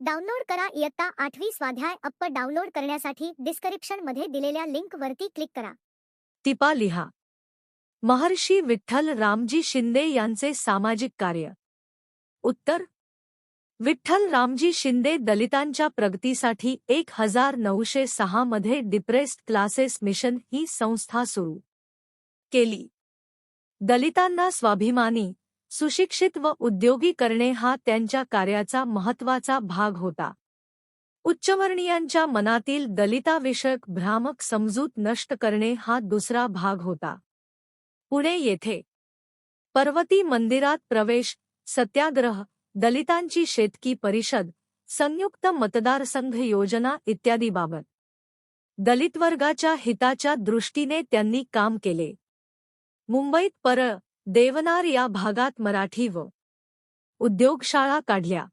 Download करा इयत्ता आठवी स्वाध्याय अप्प डाउनलोड करण्यासाठी डिस्क्रिप्शनमध्ये दिलेल्या लिंक वरती क्लिक करा. टिपा लिहा. महर्षी विठ्ठल रामजी शिंदे यांचे सामाजिक कार्य. उत्तर. विठ्ठल रामजी शिंदे दलितांच्या प्रगतीसाठी एक हजार नऊशे सहा मध्ये डिप्रेस्ड क्लासेस मिशन ही संस्था सुरू केली. दलितांना स्वाभिमानी सुशिक्षित व उद्योगी करणे हा त्यांच्या कार्याचा महत्त्वाचा भाग होता. उच्चवर्णीयांच्या मनातील दलिताविषयक भ्रामक समजूत नष्ट करणे हा दुसरा भाग होता. पुणे येथे पर्वती मंदिरात प्रवेश सत्याग्रह दलितांची शेतकी परिषद संयुक्त मतदारसंघ योजना इत्यादीबाबत दलित वर्गाच्या हिताच्या दृष्टीने त्यांनी काम केले. मुंबईत परळ देवनार या भागात मराठी व उद्योगशाळा काढल्या.